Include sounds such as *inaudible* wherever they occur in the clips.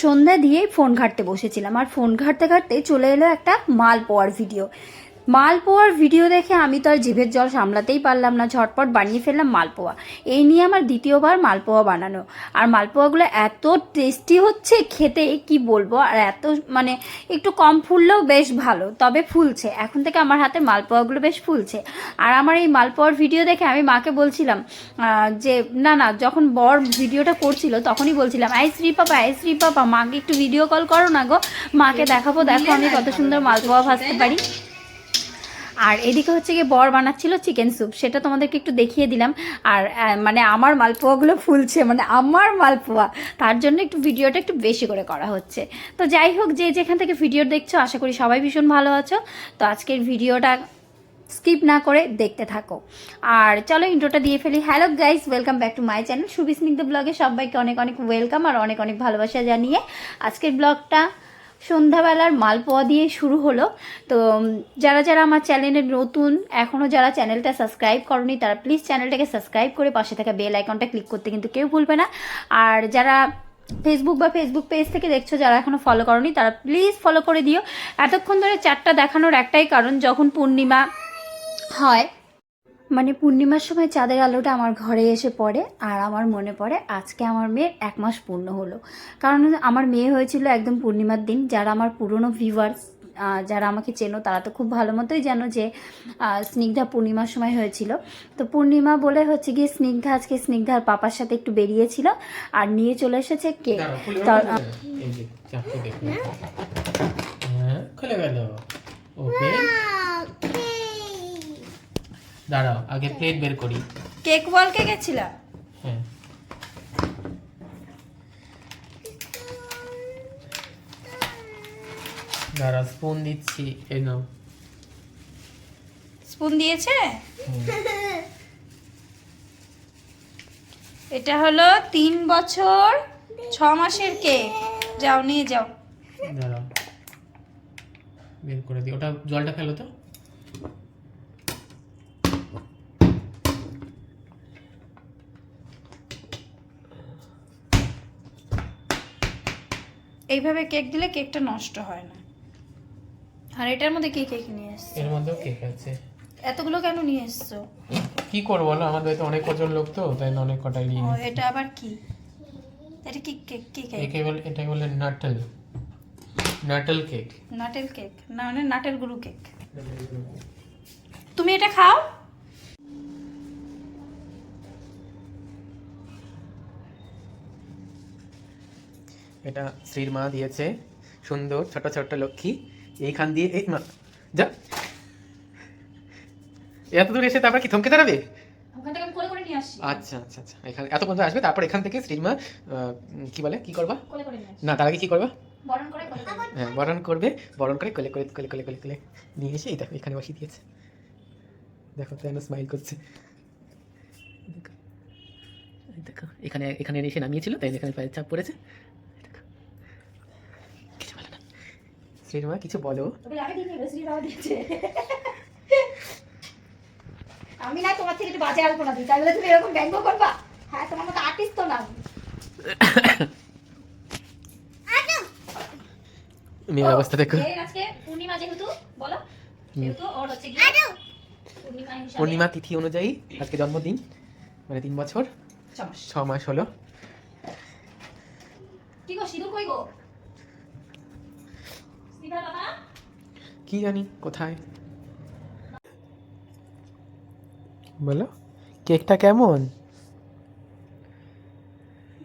সন্ধ্যা দিয়েই ফোন ঘাঁটতে বসেছিলাম। আর ফোন ঘাঁটতে ঘাঁটতে চলে এলো একটা মাল পোয়ার ভিডিও। মালপোয়ার ভিডিও দেখে আমি তো আর জিভের জল সামলাতেই পারলাম না, ঝটপট বানিয়ে ফেললাম মালপোয়া। এই নিয়ে আমার দ্বিতীয়বার মালপোয়া বানানো। আর মালপোয়াগুলো এত টেস্টি হচ্ছে খেতে, কি বলব? আর এত মানে একটু কম ফুললেও বেশ ভালো, তবে ফুলছে। এখন থেকে আমার হাতে মালপোয়াগুলো বেশ ফুলছে। আর আমার এই মালপোয়ার ভিডিও দেখে আমি মাকে বলছিলাম যে না না, যখন বর ভিডিওটা করছিল তখনই বলছিলাম আই শ্রী পাপা আই শ্রী পাপা, মাকে একটু ভিডিও কল করো না গো। মাকে দেখাবো, দেখো আমি কত সুন্দর মালপোয়া ভাজতে পারি। আর এদিকে হচ্ছে গিয়ে বর বানাচ্ছিল চিকেন স্যুপ সেটা তোমাদেরকে একটু দেখিয়ে দিলাম। আর মানে আমার মালপোয়াগুলো ফুলছে মানে আমার মালপোয়া, তার জন্য একটু ভিডিওটা একটু বেশি করে করা হচ্ছে। তো যাই হোক, যে যেখান থেকে ভিডিও দেখছ, আশা করি সবাই ভীষণ ভালো আছো। তো আজকের ভিডিওটা স্কিপ না করে দেখতে থাকো। আর চলো ইন্ট্রোটা দিয়ে ফেলি। Hello guys, welcome back to my channel. সুবিস্নিগ্ধ ব্লগে সবাইকে অনেক অনেক ওয়েলকাম আর অনেক অনেক ভালোবাসা জানিয়ে আজকের ব্লগটা সন্ধ্যাবেলার মালপোয়া দিয়ে শুরু হলো। তো যারা যারা আমার চ্যানেলে নতুন এখনও যারা চ্যানেলটা সাবস্ক্রাইব করনি, তারা প্লিজ চ্যানেলটাকে সাবস্ক্রাইব করে পাশে থাকা বেল আইকনটা ক্লিক করতে কিন্তু কেউ ভুলবে না। আর যারা ফেসবুক বা ফেসবুক পেজ থেকে দেখছ, যারা এখনও ফলো করনি, তারা প্লিজ ফলো করে দিও। এতক্ষণ ধরে চারটা দেখানোর একটাই কারণ, যখন পূর্ণিমা হয় মানে পূর্ণিমার সময় চাঁদের আলোটা আমার ঘরে এসে পড়ে আর আমার মনে পড়ে আজকে আমার মেয়ের এক মাস পূর্ণ হলো। কারণ আমার মেয়ে হয়েছিল একদম পূর্ণিমার দিন যারা আমার পুরনো ভিউয়ার্স যারা আমাকে চেনো তারা তো খুব ভালো মতোই জানো যে স্নিগ্ধা পূর্ণিমার সময় হয়েছিল। তো পূর্ণিমা বলে হচ্ছে গিয়ে স্নিগ্ধা আজকে স্নিগ্ধার পাপার সাথে একটু বেরিয়েছিল আর নিয়ে চলে এসেছে কেক খুলে গেল? এই যে, চাপতে দেখো। হ্যাঁ, খুলে গেল। ওকে। দাঁড়াও আগে প্লেট বের করি। কেক ওয়ালকে গেছিলাম হ্যাঁ। দাঁড়াও স্পুন দিচ্ছি এই নাও। স্পুন দিয়েছে? এটা হলো তিন বছর ছ মাসের কেক। যাও নিয়ে যাও। দাঁড়াও। বের করে দিই। ওটা জলটা ফেলো তো। এইভাবে কেক দিলে কেকটা নষ্ট হয় না। আর এটার মধ্যে কি কেক নিয়ে এসছো? এর মধ্যেও কেক আছে। এতগুলো কেন নিয়ে এসছো? কি করব বলো? আমাদের তো অনেক কজন লোক তো তাই অনেক কটাই নিয়ে ও এটা আবার কি? এটা কি কেক কি কেক? একে বলে এটা বলে Nutella. Nutella cake. Nutella cake না মানে নাটেল গুরু কেক। তুমি এটা খাও? এটা শ্রীর মা দিয়েছে সুন্দর ছোট ছোট লক্ষ্মী। এইখান দিয়ে এই মা যা। এত দূর এসে তারপর কি থমকে দাঁড়াবে? আচ্ছা আচ্ছা আচ্ছা। এখানে এত পর্যন্ত আসবে তারপর এখান থেকে শ্রীর মা কি বলে কি করবা? না তার আগে কি করবা? হ্যাঁ বরণ করবে বরণ করে কোলে কোলে কোলে কোলে কোলে কোলে নিয়ে এসে এই দেখো এখানে বসিয়ে দিয়েছে। দেখো তো স্মাইল করছে। দেখো এখানে এখানে এসে নামিয়েছিল তাই এখানে পায়ের চাপ পড়েছে এই দেখো। কিছু বলো না শ্রীমা কিছু বলো। আমি না তোমার থেকে একটু বাজে আলপনা দিই তাহলে তুমি এরকম ব্যঙ্গ করবা? হ্যাঁ তোমার মতো আর্টিস্ট তো না মেয়ের অবস্থা দেখো। আজকে পূর্ণিমা যেহেতু বলো যেহেতু ওর হচ্ছে পূর্ণিমা তিথি অনুযায়ী আজকে জন্মদিন মানে তিন বছর। ছ মাস হলো কি গো সিঁদুর কই গো স্নিগ্ধা বাবা কি জানি কোথায়? বলো। কেকটা কেমন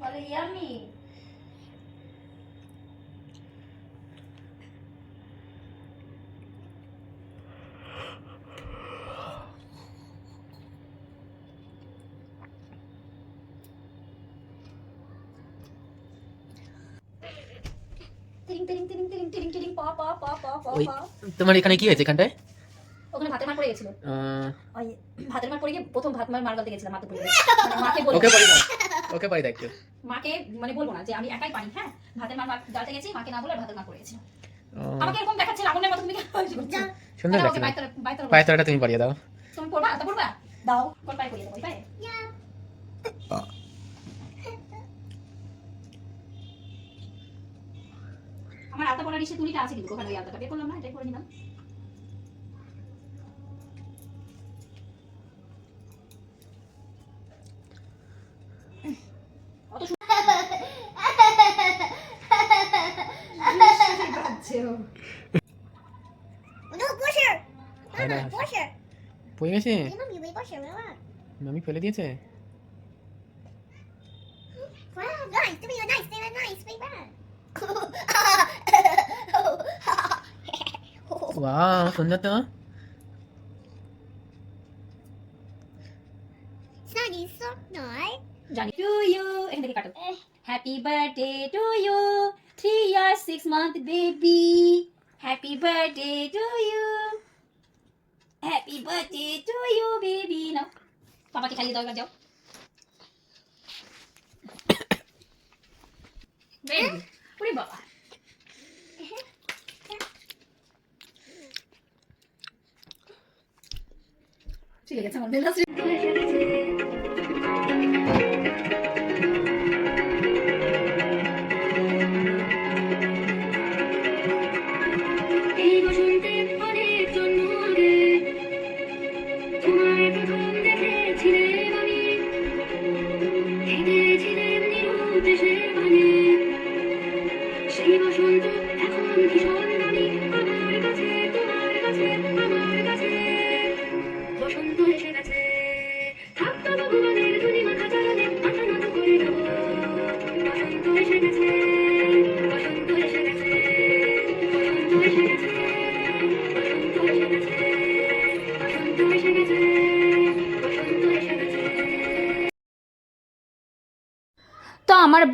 বলে ইয়ামি প প প প প ওই তোমার এখানে কি হয়েছে এখানটায়? ওখানে ভাতের মার পড়ে গেছিল। ওই ভাতের মার পড়ে গিয়ে প্রথম ভাত মার মার গেছিলাম মাকে বলে মানে মাকে বলব ওকে পারি ওকে পারি দাও মাকে মানে বলব না যে আমি একাই পারি হ্যাঁ? ভাতের মার মার গালতে গেছি মাকে না বলে ভাতের মার পড়ে গেছিল। আমাকে এরকম দেখাচ্ছে আগুনের মতো তুমি সুন্দর দাও, লাগছে বাইতলা বাইতলা পায়ের তলাটা তুমি পারিয়ে দাও। তুমি পড়বা? তা পড়বা? দাও কোন পায়ে পড়িয়ে দাও ওই পায়ে? আমার আলতা পড়ার ইচ্ছে তুলিটা আছে কিন্তু ওখানে ওই আলতাটা বের করলাম না এটাই করে নিলাম। মামি ফেলে দিয়েছে? *laughs* ওয়াও সুন্দর তো so nice. জানি টু ইউ এখান থেকে কাটো happy birthday to you three year six month baby happy birthday to you happy birthday to you baby নাও বাবাকে খাইয়ে দাও যাও. ওরে বাবা আছে আমার বেলা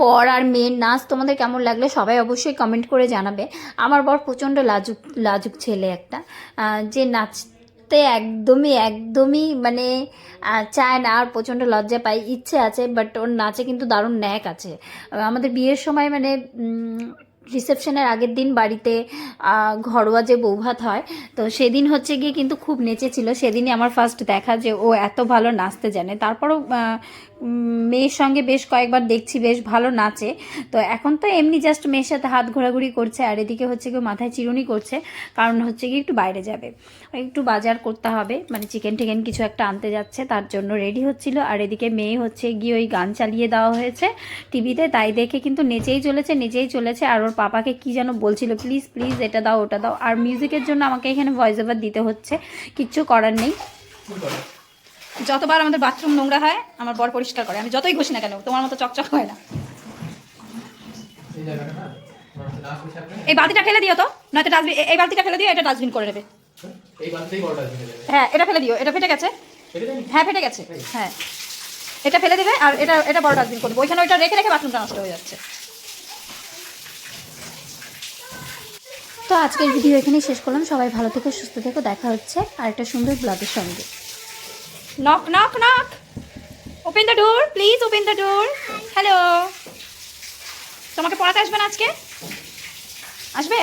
বর আর মেয়ের নাচ তোমাদের কেমন লাগল সবাই অবশ্যই কমেন্ট করে জানাবে। আমার বর প্রচণ্ড লাজুক লাজুক ছেলে একটা। যে নাচতে একদমই একদমই মানে চায় না আর প্রচণ্ড লজ্জা পায়, ইচ্ছে আছে বাট ওর নাচে কিন্তু দারুণ ন্যাক আছে। আমাদের বিয়ের সময় মানে রিসেপশনের আগের দিন বাড়িতে ঘরোয়া যে বৌভাত হয়, তো সেদিন হচ্ছে গিয়ে কিন্তু খুব নেচেছিল। সেদিনই আমার ফার্স্ট দেখা যে ও এত ভালো নাচতে জানে। তারপরও মেয়ের সঙ্গে বেশ কয়েকবার দেখছি, বেশ ভালো নাচে। তো এখন তো এমনি জাস্ট মেয়ের সাথে হাত ঘোরাঘুরি করছে, আর এদিকে হচ্ছে কি মাথায় চিরুনি করছে, কারণ হচ্ছে কি একটু বাইরে যাবে। একটু বাজার করতে হবে মানে চিকেন টিকেন কিছু একটা আনতে যাচ্ছে, তার জন্য রেডি হচ্ছিল। আর এদিকে মেয়ে হচ্ছে গিয়ে ওই গান চালিয়ে দেওয়া হয়েছে টিভিতে, তাই দেখে কিন্তু নেচেই চলেছে নেচেই চলেছে। আর ওর পাপাকে কি যেন বলছিল প্লিজ প্লিজ এটা দাও, ওটা দাও। আর মিউজিকের জন্য আমাকে এখানে ভয়েস ওভার দিতে হচ্ছে, কিচ্ছু করার নেই। যতবার আমাদের বাথরুম নোংরা হয় আমার বর পরিষ্কার করে। আমি যতই ঘষি না কেন তোমার মতো চকচক হয় না। এই বালতিটা ফেলে দিও তো নয়তো ডাস্টবিন এই বালতিটা ফেলে দিও এটা ডাস্টবিন করে নেবে। এই বালতিতেই বড়টা ঢুকে যাবে হ্যাঁ এটা ফেলে দিও এটা ফেটে গেছে। হ্যাঁ ফেটে গেছে। হ্যাঁ। এটা ফেলে দিবে আর এটা এটা বড় ডাস্টবিন করবে। ওইখানে ওইটা রেখে রেখে বাথরুমটা নষ্ট হয়ে যাচ্ছে। তো আজকের ভিডিও এখানেই শেষ করলাম। সবাই ভালো থেকো সুস্থ থেকো। দেখা হচ্ছে আর একটা সুন্দর ব্লগের সঙ্গে। Knock knock knock open the door please open the door hello তোমাকে পড়াতে আসবেন আজকে? আসবে?